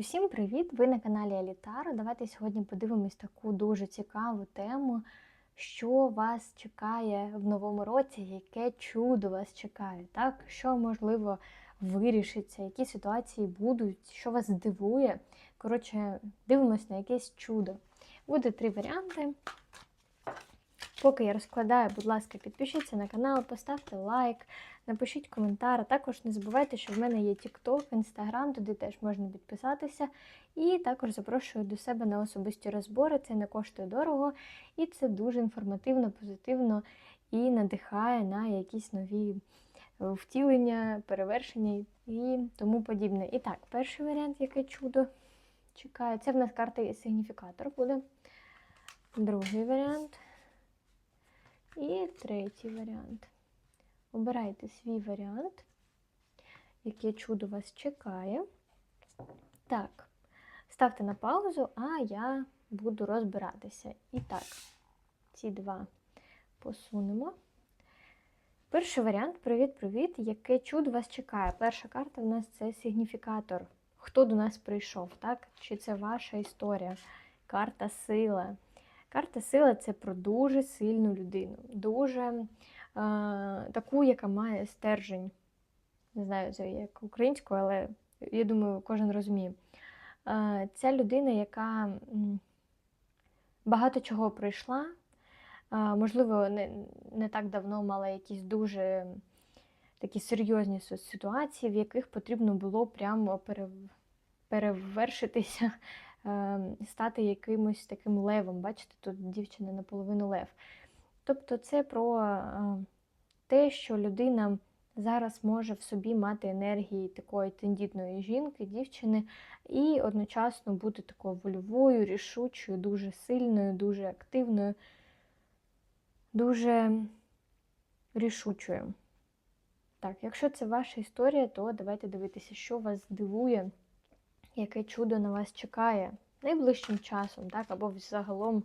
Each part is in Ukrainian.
Усім привіт! Ви на каналі Алітара. Давайте сьогодні подивимось таку дуже цікаву тему, що вас чекає в новому році, яке чудо вас чекає, так? Що можливо вирішиться, які ситуації будуть, що вас здивує. Коротше, дивимось на якесь чудо. Буде три варіанти. Поки я розкладаю, будь ласка, підпишіться на канал, поставте лайк, напишіть коментар. А також не забувайте, що в мене є TikTok, Instagram, туди теж можна підписатися. І також запрошую до себе на особисті розбори. Це не коштує дорого, і це дуже інформативно, позитивно і надихає на якісь нові е, втілення, перевершення і тому подібне. І так, перший варіант, яке чудо чекає, це в нас карта сигніфікатор буде. Другий варіант. І третій варіант. Обирайте свій варіант, яке чудо вас чекає. Так, ставте на паузу, а я буду розбиратися. І так, ці два посунемо. Перший варіант привіт-привіт! Яке чудо вас чекає? Перша карта в нас це сигніфікатор. Хто до нас прийшов, так? Чи це ваша історія? Карта сила. Карта сила це про дуже сильну людину, дуже таку, яка має стержень. Не знаю, це як українською, але я думаю, кожен розуміє. Е, Ця людина, яка багато чого пройшла, можливо, не, не так давно мала якісь дуже такі серйозні ситуації, в яких потрібно було прямо перевершитися Ем, стати якимось таким левом. Бачите, тут дівчина наполовину лев. Тобто це про е, те, що людина зараз може в собі мати енергії такої тендітної жінки, дівчини, і одночасно бути такою вольовою, рішучою, дуже сильною, дуже активною, дуже рішучою. Так, якщо це ваша історія, то давайте дивитися, що вас здивує яке чудо на вас чекає найближчим часом, так, або взагалом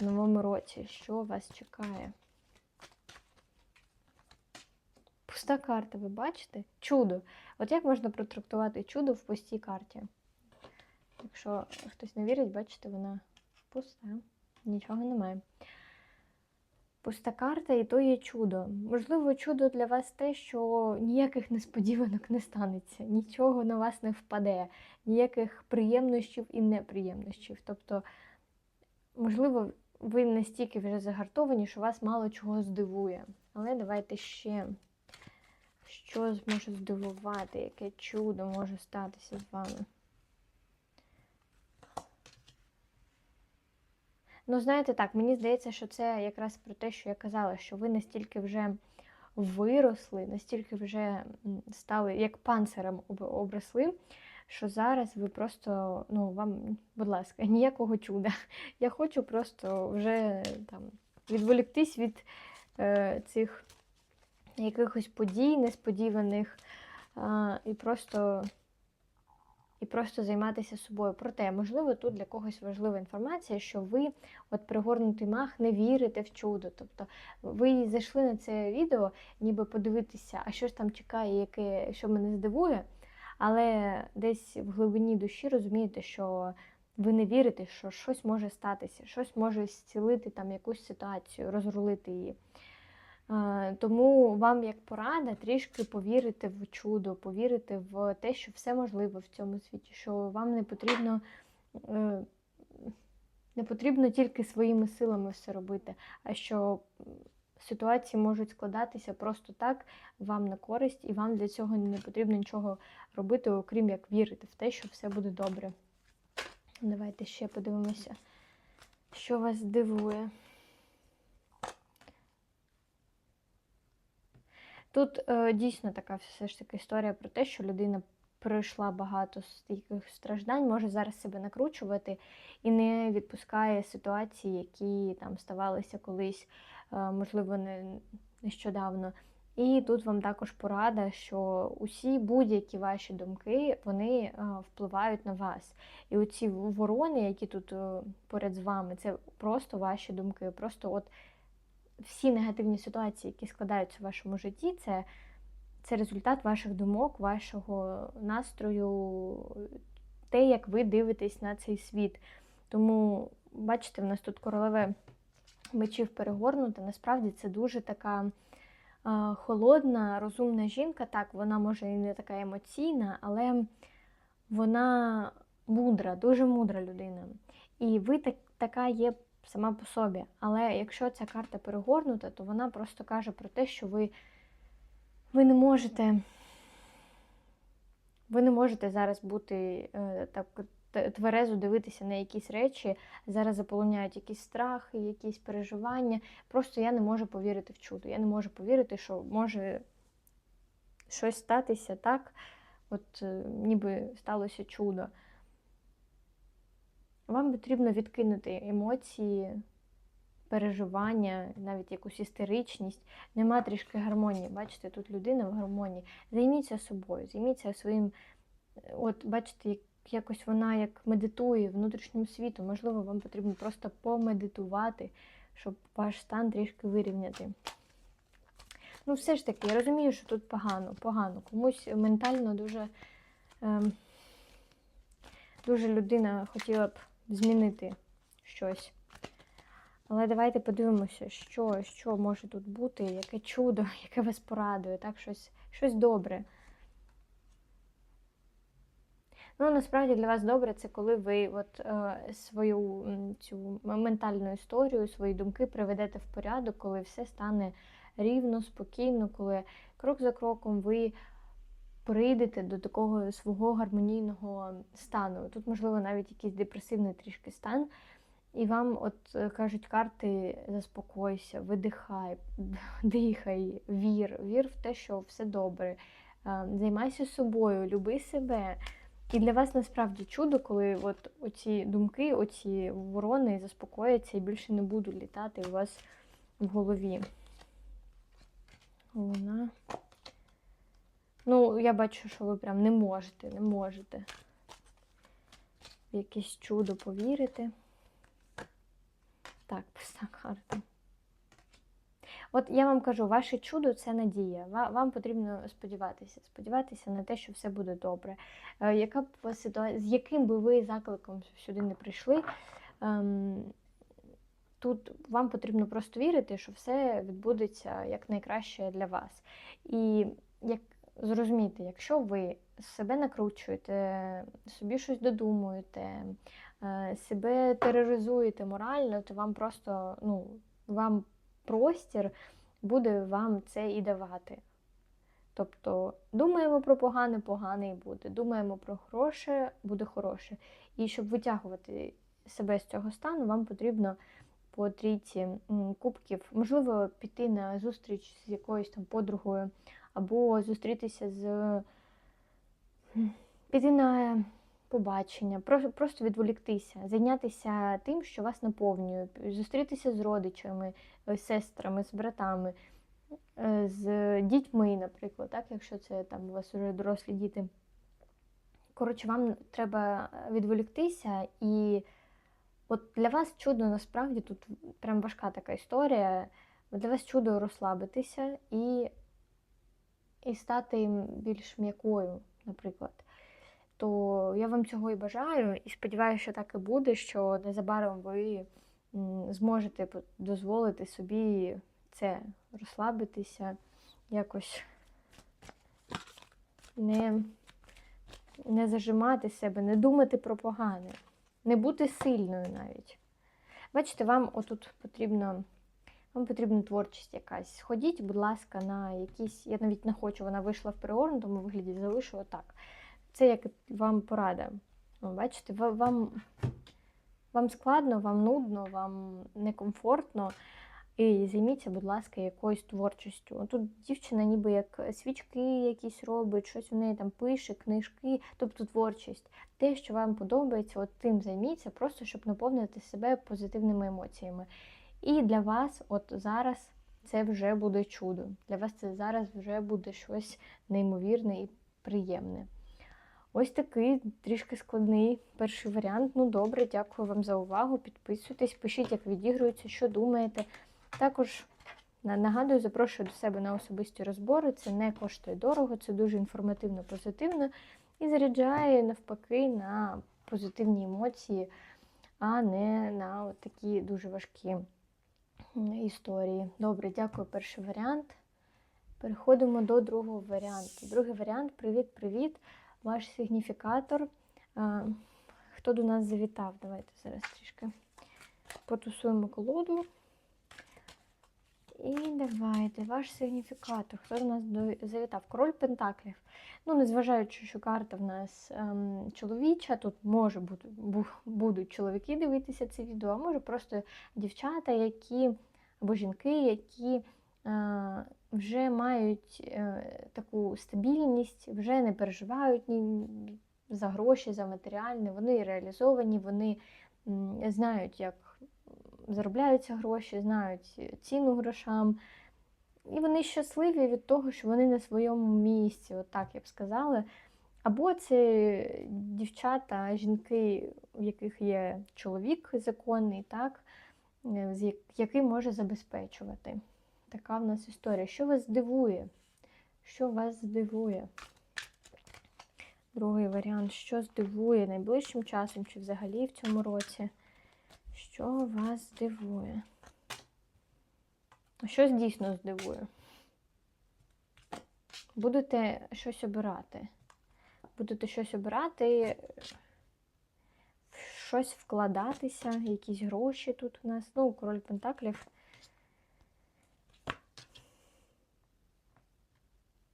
новому році, що вас чекає. Пуста карта, ви бачите? Чудо. От як можна протрактувати чудо в пустій карті? Якщо хтось не вірить, бачите, вона пуста, нічого немає пуста карта, і то є чудо. Можливо, чудо для вас те, що ніяких несподіванок не станеться, нічого на вас не впаде, ніяких приємнощів і неприємнощів. Тобто, можливо, ви настільки вже загартовані, що вас мало чого здивує. Але давайте ще, що зможе здивувати, яке чудо може статися з вами. Ну, знаєте, так, мені здається, що це якраз про те, що я казала, що ви настільки вже виросли, настільки вже стали як панцирем обросли, що зараз ви просто, ну, вам, будь ласка, ніякого чуда. Я хочу просто вже там відволіктись від е, цих якихось подій несподіваних е, і просто і просто займатися собою. Проте, можливо, тут для когось важлива інформація, що ви, от пригорнутий мах, не вірите в чудо. Тобто ви зайшли на це відео, ніби подивитися, а що ж там чекає, яке, що мене здивує, але десь в глибині душі розумієте, що. Ви не вірите, що щось може статися, щось може зцілити там якусь ситуацію, розрулити її. Тому вам, як порада, трішки повірити в чудо, повірити в те, що все можливо в цьому світі, що вам не потрібно е, не потрібно тільки своїми силами все робити, а що ситуації можуть складатися просто так, вам на користь, і вам для цього не потрібно нічого робити, окрім як вірити в те, що все буде добре. Давайте ще подивимося, що вас здивує. Тут е, дійсно така все ж таки історія про те, що людина пройшла багато стійких страждань, може зараз себе накручувати і не відпускає ситуації, які там ставалися колись, можливо, не нещодавно. І тут вам також порада, що усі будь-які ваші думки вони е, впливають на вас. І оці ворони, які тут е, поряд з вами, це просто ваші думки. Просто от всі негативні ситуації, які складаються в вашому житті, це це результат ваших думок, вашого настрою, те, як ви дивитесь на цей світ. Тому, бачите, в нас тут королеве мечів перегорнута. Насправді це дуже така а, холодна, розумна жінка. Так, вона може і не така емоційна, але вона мудра, дуже мудра людина. І ви так, така є сама по собі. Але якщо ця карта перегорнута, то вона просто каже про те, що ви, ви не можете. Ви не можете зараз бути е, так тверезо дивитися на якісь речі. Зараз заполоняють якісь страхи, якісь переживання. Просто я не можу повірити в чудо. Я не можу повірити, що може щось статися так, от е, ніби сталося чудо. Вам потрібно відкинути емоції, переживання, навіть якусь істеричність. Нема трішки гармонії. Бачите, тут людина в гармонії. Займіться собою, займіться своїм. От, бачите, як- якось вона як медитує внутрішнім світом. Можливо, вам потрібно просто помедитувати, щоб ваш стан трішки вирівняти. Ну, все ж таки, я розумію, що тут погано, погано. Комусь ментально дуже, ем, дуже людина хотіла б змінити щось. Але давайте подивимося, що, що може тут бути, яке чудо, яке вас порадує, так, щось, щось добре. Ну, насправді для вас добре це коли ви от, е, свою цю ментальну історію, свої думки приведете в порядок, коли все стане рівно, спокійно, коли крок за кроком ви прийдете до такого свого гармонійного стану. Тут, можливо, навіть якийсь депресивний трішки стан. І вам, от е, кажуть карти, заспокойся, видихай, дихай, вір, вір в те, що все добре. Е, Займайся собою, люби себе. І для вас насправді чудо, коли от оці думки, оці ворони заспокояться і більше не будуть літати у вас в голові. Луна. Ну, я бачу, що ви прям не можете, не можете в якесь чудо повірити. Так, пуста карта. От я вам кажу, ваше чудо це надія. Вам потрібно сподіватися, сподіватися на те, що все буде добре. Е, Яка б ситуація, з яким би ви закликом сюди не прийшли, ем, тут вам потрібно просто вірити, що все відбудеться як найкраще для вас. І як зрозуміти, якщо ви себе накручуєте, собі щось додумуєте, е, себе тероризуєте морально, то вам просто, ну, вам простір буде вам це і давати. Тобто думаємо про погане, погане і буде. Думаємо про хороше, буде хороше. І щоб витягувати себе з цього стану, вам потрібно по трійці кубків, можливо, піти на зустріч з якоюсь там подругою, або зустрітися з піти на побачення, просто, відволіктися, зайнятися тим, що вас наповнює, зустрітися з родичами, е, з сестрами, з братами, е, з дітьми, наприклад, так, якщо це там у вас вже дорослі діти. Коротше, вам треба відволіктися, і от для вас чудо насправді тут прям важка така історія. Для вас чудо розслабитися і, і стати більш м'якою, наприклад. То я вам цього і бажаю, і сподіваюся, що так і буде, що незабаром ви зможете дозволити собі це розслабитися, якось не, не зажимати себе, не думати про погане, не бути сильною навіть. Бачите, вам отут потрібно. Вам потрібна творчість якась. Ходіть, будь ласка, на якісь. Я навіть не хочу, вона вийшла в перегорнутому вигляді, залишу отак. Це як вам порада. Бачите, вам, вам складно, вам нудно, вам некомфортно. І займіться, будь ласка, якоюсь творчістю. Тут дівчина ніби як свічки якісь робить, щось у неї там пише, книжки, тобто творчість. Те, що вам подобається, от тим займіться, просто щоб наповнити себе позитивними емоціями. І для вас, от зараз, це вже буде чудо. Для вас це зараз вже буде щось неймовірне і приємне. Ось такий трішки складний перший варіант. Ну добре, дякую вам за увагу. Підписуйтесь, пишіть, як відігрується, що думаєте. Також нагадую, запрошую до себе на особисті розбори. Це не коштує дорого, це дуже інформативно, позитивно. і заряджає навпаки на позитивні емоції, а не на такі дуже важкі історії. Добре, дякую, перший варіант. Переходимо до другого варіанту. Другий варіант привіт-привіт, ваш сигніфікатор. Хто до нас завітав? Давайте зараз трішки потусуємо колоду. І давайте ваш сигніфікатор. Хто до нас завітав? Король Пентаклів. Ну, незважаючи, що карта в нас ем, чоловіча, тут може бути будуть чоловіки дивитися це відео, а може просто дівчата, які або жінки, які вже мають е, таку стабільність, вже не переживають ні за гроші, за матеріальне, вони реалізовані, вони знають, як заробляються гроші, знають ціну грошам. І вони щасливі від того, що вони на своєму місці, от так я б сказала. Або це дівчата, жінки, в яких є чоловік законний, так, е, який може забезпечувати. Така в нас історія. Що вас здивує? Що вас здивує? Другий варіант, що здивує найближчим часом чи взагалі в цьому році? Що вас здивує? Щось дійсно здивує. Будете щось обирати. Будете щось обирати, щось вкладатися, якісь гроші тут у нас. Ну, король Пентаклів.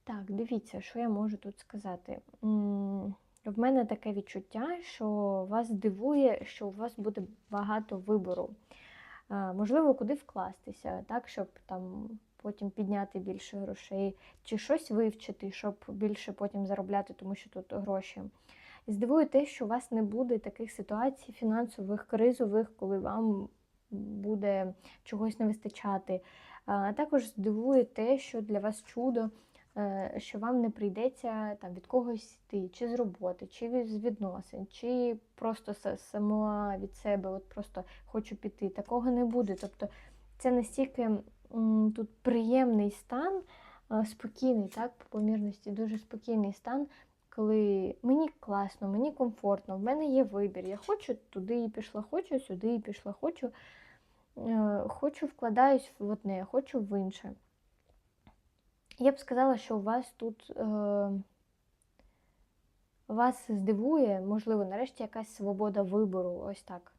Так, дивіться, що я можу тут сказати. В мене таке відчуття, що вас дивує, що у вас буде багато вибору. Можливо, куди вкластися, так, щоб там потім підняти більше грошей, чи щось вивчити, щоб більше потім заробляти, тому що тут гроші. І здивує те, що у вас не буде таких ситуацій фінансових, кризових, коли вам буде чогось не вистачати. А також здивує те, що для вас чудо. Е, що вам не прийдеться там від когось йти, чи з роботи, чи з відносин, чи просто сама від себе, от просто хочу піти. Такого не буде. Тобто це настільки тут приємний стан, е, спокійний, так, по помірності, дуже спокійний стан. Коли мені класно, мені комфортно, в мене є вибір. Я хочу туди і пішла, хочу, сюди і пішла, хочу, е, хочу вкладаюсь в одне, хочу в інше. Я б сказала, що у вас тут е, вас здивує, можливо, нарешті якась свобода вибору. Ось так.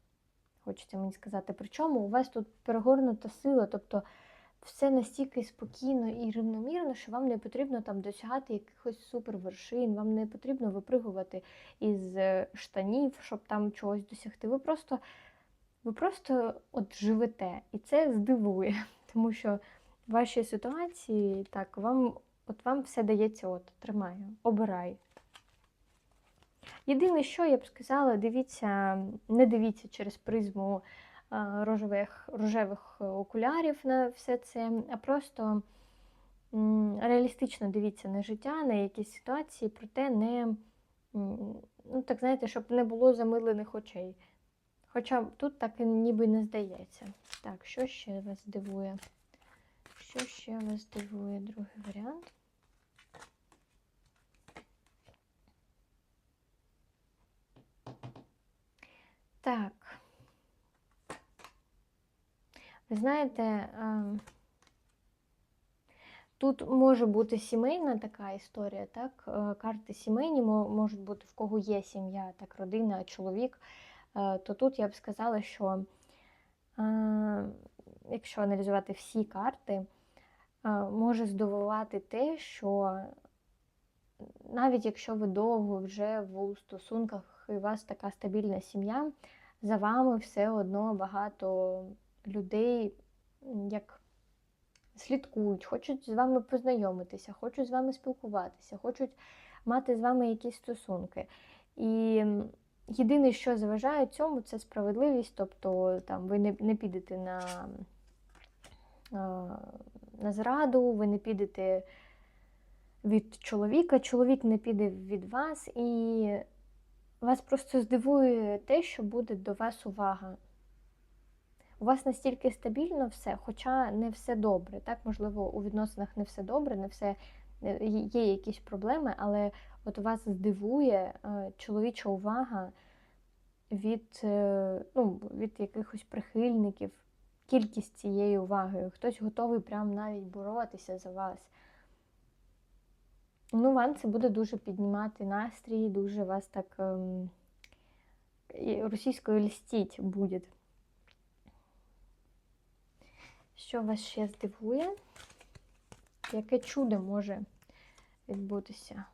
Хочеться мені сказати. Причому у вас тут перегорнута сила, тобто все настільки спокійно і рівномірно, що вам не потрібно там досягати якихось супервершин, вам не потрібно випригувати із е, штанів, щоб там чогось досягти. Ви просто ви просто от живете, і це здивує, тому що вашій ситуації, так, вам от вам все дається, от, тримаю, обирай. Єдине, що я б сказала, дивіться, не дивіться через призму рожевих рожевих окулярів на все це, а просто реалістично дивіться на життя, на якісь ситуації, проте не, ну так знаєте, щоб не було замилених очей. Хоча тут так ніби не здається. Так, що ще вас дивує? Що ще вас дивує другий варіант? Так. Ви знаєте, ем, тут може бути сімейна така історія, так? Е, карти сімейні можуть бути в кого є сім'я, так, родина, чоловік. Е, то тут я б сказала, що ем, якщо аналізувати всі карти, може здивувати те, що навіть якщо ви довго вже в стосунках і у вас така стабільна сім'я, за вами все одно багато людей як слідкують, хочуть з вами познайомитися, хочуть з вами спілкуватися, хочуть мати з вами якісь стосунки. І єдине, що заважає цьому, це справедливість, тобто там ви не, не підете на на зраду, ви не підете від чоловіка, чоловік не піде від вас, і вас просто здивує те, що буде до вас увага. У вас настільки стабільно все, хоча не все добре. Так, можливо, у відносинах не все добре, не все е, є якісь проблеми, але От вас здивує е, чоловіча увага від, е, ну, від якихось прихильників, кількість цієї уваги. Хтось готовий прям навіть боротися за вас. Ну, вам це буде дуже піднімати настрій, дуже вас так ем, російською льстіть буде. Що вас ще здивує? Яке чудо може відбутися?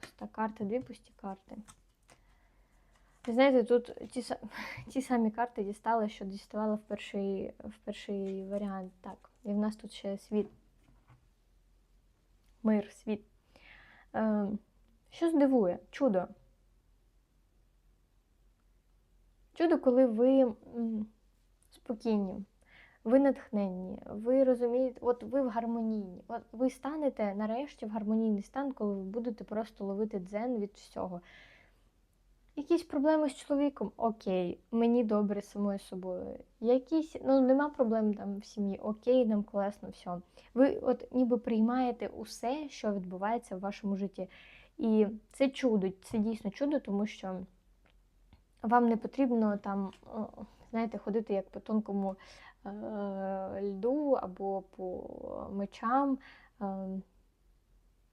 Пуста карта, дві пусті карти. Ви знаєте, тут ті, ті самі карти дістали, що діставала в перший, в перший варіант. Так, і в нас тут ще світ. Мир, світ. Е, що здивує? Чудо. Чудо, коли ви спокійні, ви натхненні, ви розумієте, от ви в гармонійні. От ви станете нарешті в гармонійний стан, коли ви будете просто ловити дзен від всього. Якісь проблеми з чоловіком? Окей, мені добре самою собою. Якісь, ну нема проблем там в сім'ї, окей, нам класно, все. Ви от ніби приймаєте усе, що відбувається в вашому житті. І це чудо, це дійсно чудо, тому що вам не потрібно там, знаєте, ходити як по тонкому е, льду або по мечам, е,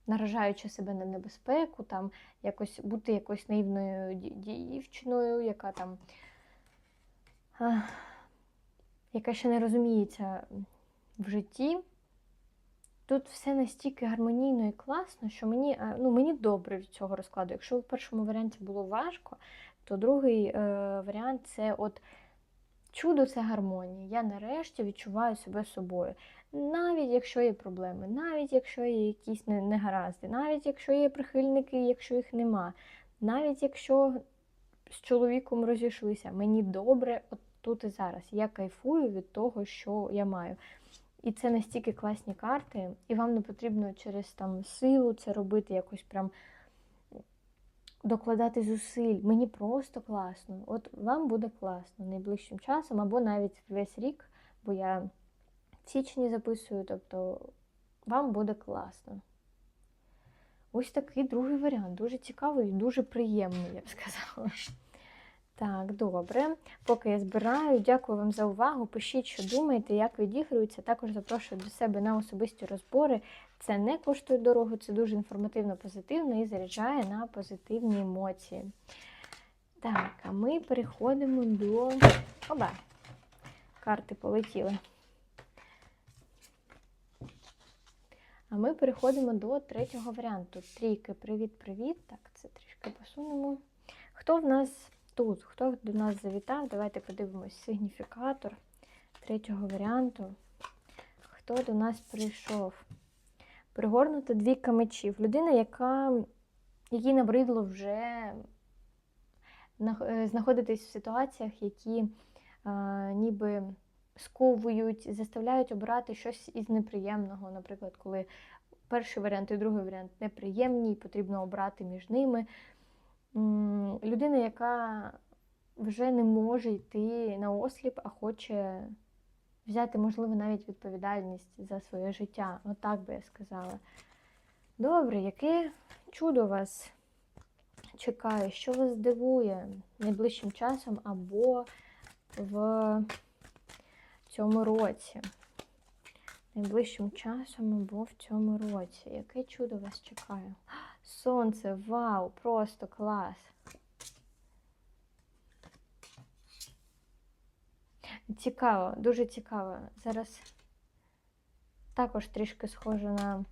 наражаючи себе на небезпеку, там якось бути якоюсь наївною дівчиною, яка там. е, яка ще не розуміється в житті. Тут все настільки гармонійно і класно, що мені, ну, мені добре від цього розкладу. Якщо в першому варіанті було важко, то другий е, варіант це от чудо це гармонія. Я нарешті відчуваю себе собою. Навіть якщо є проблеми, навіть якщо є якісь не- негаразди, навіть якщо є прихильники, якщо їх нема, навіть якщо з чоловіком розійшлися, мені добре от тут і зараз. Я кайфую від того, що я маю. І це настільки класні карти, і вам не потрібно через там силу це робити, якось прям докладати зусиль. Мені просто класно. От вам буде класно найближчим часом, або навіть весь рік, бо я січні записую, тобто вам буде класно. Ось такий другий варіант. Дуже цікавий і дуже приємний, я б сказала. Так, добре. Поки я збираю, дякую вам за увагу. Пишіть, що думаєте, як відігрується. Також запрошую до себе на особисті розбори. Це не коштує дорого, це дуже інформативно, позитивно і заряджає на позитивні емоції. Так, а ми переходимо до. Оба! Карти полетіли. А ми переходимо до третього варіанту. Трійки, привіт-привіт. Так, це трішки посунемо. Хто в нас тут? Хто до нас завітав? Давайте подивимось сигніфікатор третього варіанту. Хто до нас прийшов? Пригорнута двійка мечів. Людина, яка, якій набридло вже е, знаходитись в ситуаціях, які а, ніби сковують, заставляють обирати щось із неприємного. Наприклад, коли перший варіант і другий варіант неприємні, і потрібно обрати між ними. Людина, яка вже не може йти на осліп, а хоче взяти, можливо, навіть відповідальність за своє життя. Отак би я сказала. Добре, яке чудо вас чекає, що вас здивує найближчим часом або в цьому році. Найближчим часом або в цьому році. Яке чудо вас чекає? Сонце, вау, просто клас. Цікаво, дуже цікаво. Зараз також трішки схоже на,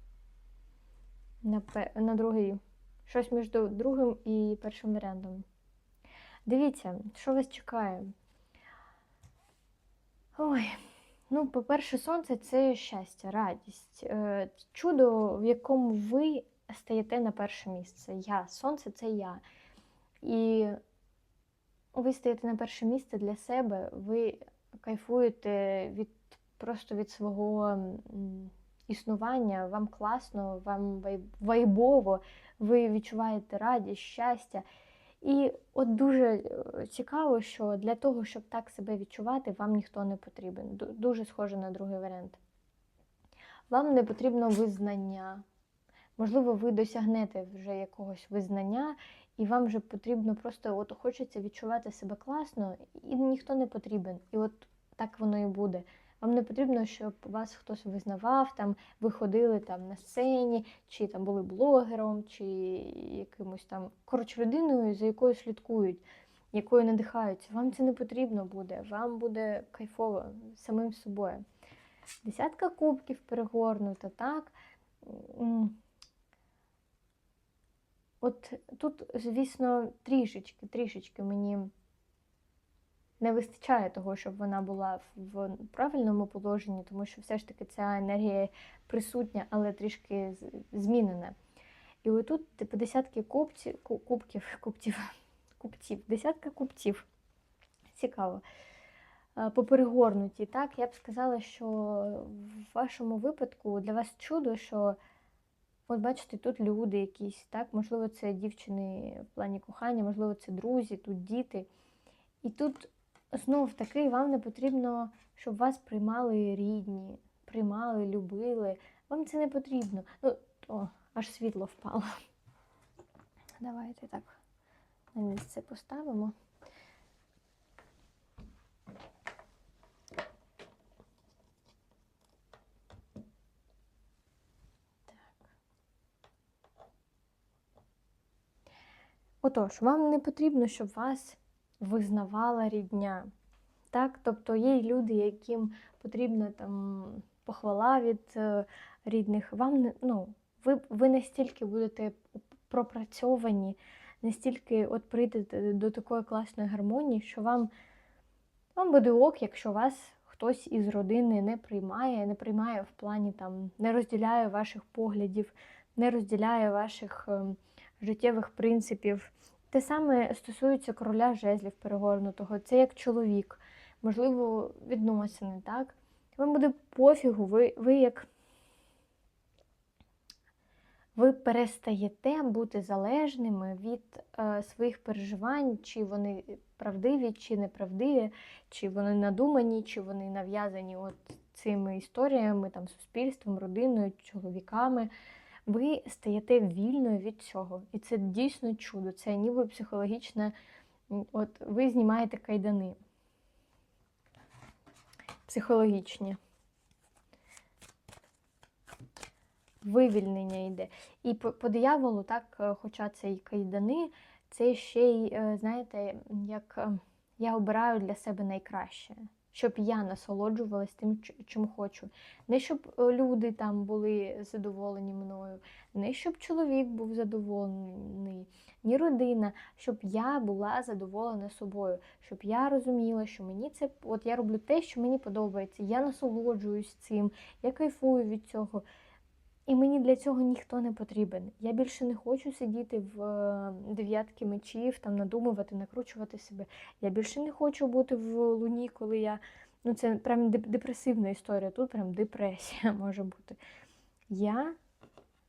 на, на другий. Щось між другим і першим варіантом. Дивіться, що вас чекає. Ой, ну, по-перше, сонце це щастя, радість, е, чудо, в якому ви стаєте на перше місце. Я. Сонце це я. І ви стаєте на перше місце для себе, ви кайфуєте від просто від свого існування, вам класно, вам вай- вайбово, ви відчуваєте радість, щастя. І от дуже е, цікаво, що для того, щоб так себе відчувати, вам ніхто не потрібен. Дуже схоже на другий варіант. Вам не потрібно визнання. Можливо, ви досягнете вже якогось визнання, і вам вже потрібно просто от хочеться відчувати себе класно, і ніхто не потрібен. І от так воно і буде. Вам не потрібно, щоб вас хтось визнавав, там ви ходили там на сцені, чи там були блогером, чи якимось там коротше людиною, за якою слідкують, якою надихаються. Вам це не потрібно буде. Вам буде кайфово самим собою. Десятка кубків перегорнута, так. От тут, звісно, трішечки, трішечки мені не вистачає того, щоб вона була в правильному положенні, тому що все ж таки ця енергія присутня, але трішки змінена. І отут, типу, десятки кубців, ку- кубків, кубців, кубців, десятка кубців. Цікаво. Е, Поперегорнуті, так, я б сказала, що в вашому випадку для вас чудо, що От бачите, тут люди якісь, так, можливо, це дівчини в плані кохання, можливо, це друзі, тут діти. І тут знов таки вам не потрібно, щоб вас приймали рідні, приймали, любили. Вам це не потрібно. Ну, о, аж світло впало. Давайте так на місце поставимо. Отож, вам не потрібно, щоб вас визнавала рідня. Так? Тобто є люди, яким потрібна там похвала від е, рідних. Вам не, ну, ви, ви настільки будете пропрацьовані, настільки от прийдете до такої класної гармонії, що вам, вам буде ок, якщо вас хтось із родини не приймає, не приймає в плані там, не розділяє ваших поглядів, не розділяє ваших. ем, життєвих принципів. Те саме стосується короля жезлів перегорнутого. Це як чоловік, можливо, відносини, так? Вам буде пофігу, ви, ви як ви перестаєте бути залежними від е, своїх переживань, чи вони правдиві, чи неправдиві, чи вони надумані, чи вони нав'язані от цими історіями, там, суспільством, родиною, чоловіками ви стаєте вільною від цього. І це дійсно чудо. Це ніби психологічне, от ви знімаєте кайдани. Психологічні. Вивільнення йде. І по, дияволу, так, е, хоча це і кайдани, це ще й, е, знаєте, як е, я обираю для себе найкраще щоб я насолоджувалась тим, чим хочу. Не щоб е, люди там були задоволені мною, не щоб чоловік був задоволений, ні родина, щоб я була задоволена собою, щоб я розуміла, що мені це от я роблю те, що мені подобається. Я насолоджуюсь цим, я кайфую від цього. І мені для цього ніхто не потрібен. Я більше не хочу сидіти в е, дев'ятки мечів, там надумувати, накручувати себе. Я більше не хочу бути в луні, коли я. Ну, це прям депресивна історія. Тут прям депресія може бути. Я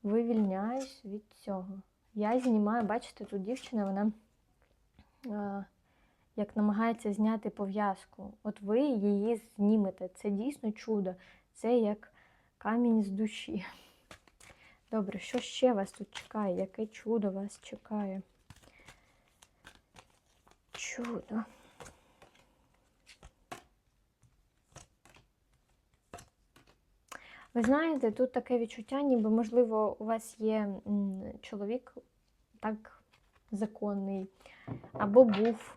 вивільняюсь від цього. Я знімаю, бачите, тут дівчина, вона е, як намагається зняти пов'язку. От ви її знімете. Це дійсно чудо. Це як камінь з душі. Добре, що ще вас тут чекає? Яке чудо вас чекає? Чудо. Ви знаєте, тут таке відчуття, ніби, можливо, у вас є чоловік так законний, або був,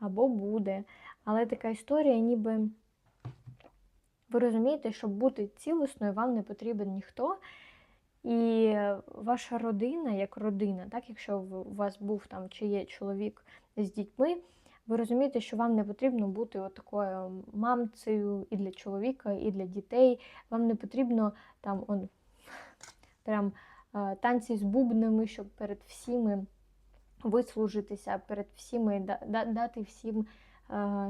або буде. Але така історія, ніби ви розумієте, щоб бути цілісною, вам не потрібен ніхто. І ваша родина, як родина, так, якщо у вас був там чи є чоловік з дітьми, ви розумієте, що вам не потрібно бути такою мамцею і для чоловіка, і для дітей. Вам не потрібно там он, прям танці з бубнами, щоб перед всіми вислужитися, перед всіми дати всім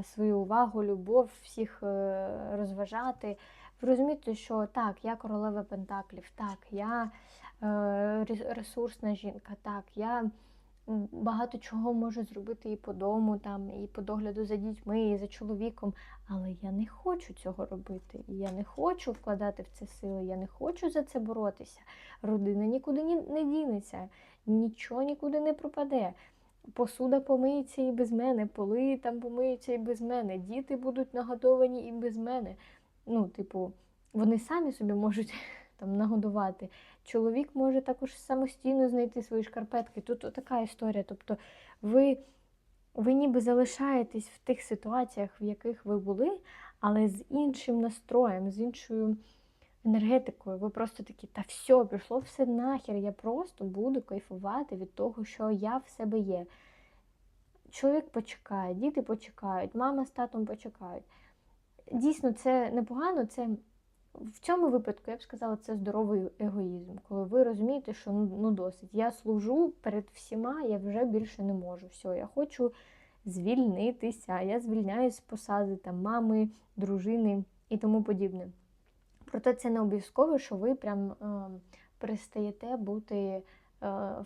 свою увагу, любов, всіх е, розважати. Ви розумієте, що так, я королева Пентаклів, так, я е, ресурсна жінка, так, я багато чого можу зробити і по дому, там, і по догляду за дітьми, і за чоловіком. Але я не хочу цього робити. І я не хочу вкладати в це сили, я не хочу за це боротися. Родина нікуди ні- не дінеться, нічого нікуди не пропаде. Посуда помиється і без мене, поли там помиються і без мене, діти будуть нагодовані і без мене. Ну, типу, вони самі собі можуть там нагодувати. Чоловік може також самостійно знайти свої шкарпетки. Тут така історія. Тобто ви, ви ніби залишаєтесь в тих ситуаціях, в яких ви були, але з іншим настроєм, з іншою енергетикою. Ви просто такі, та все, пішло все нахер. Я просто буду кайфувати від того, що я в себе є. Чоловік почекає, діти почекають, мама з татом почекають. Дійсно, це непогано, це в цьому випадку я б сказала, це здоровий егоїзм, коли ви розумієте, що ну, ну досить. Я служу перед всіма, я вже більше не можу. Все, я хочу звільнитися, я звільняюсь з посади там, мами, дружини і тому подібне. Проте це не обов'язково, що ви прям е, перестаєте бути е,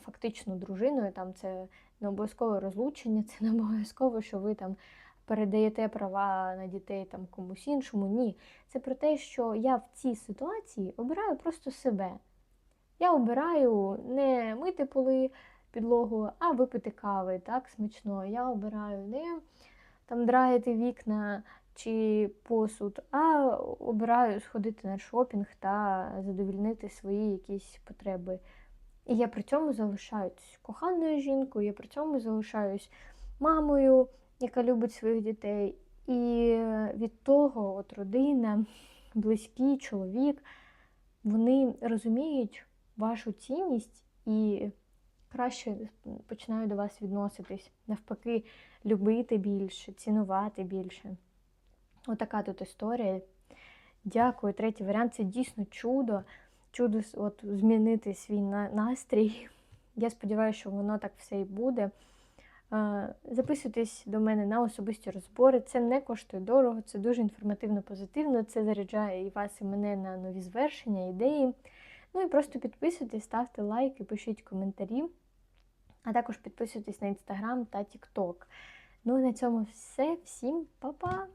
фактично дружиною. Там це не обов'язкове розлучення, це не обов'язково, що ви там передаєте права на дітей там комусь іншому. Ні. Це про те, що я в цій ситуації обираю просто себе. Я обираю не мити поли підлогу, а випити кави так смачно. Я обираю не там драїти вікна чи посуд, а обираю сходити на шопінг та задовільнити свої якісь потреби. І я при цьому залишаюсь коханою жінкою, я при цьому залишаюсь мамою, яка любить своїх дітей. І від того от родина, близький чоловік, вони розуміють вашу цінність і краще починають до вас відноситись, навпаки, любити більше, цінувати більше. Отака тут історія. Дякую. Третій варіант це дійсно чудо. Чудо от, змінити свій настрій. Я сподіваюся, що воно так все і буде. Записуйтесь до мене на особисті розбори. Це не коштує дорого, це дуже інформативно позитивно. Це заряджає і вас, і мене на нові звершення, ідеї. Ну і просто підписуйтесь, ставте лайки, пишіть коментарі, а також підписуйтесь на інстаграм та тікток. Ну і на цьому все. Всім па-па!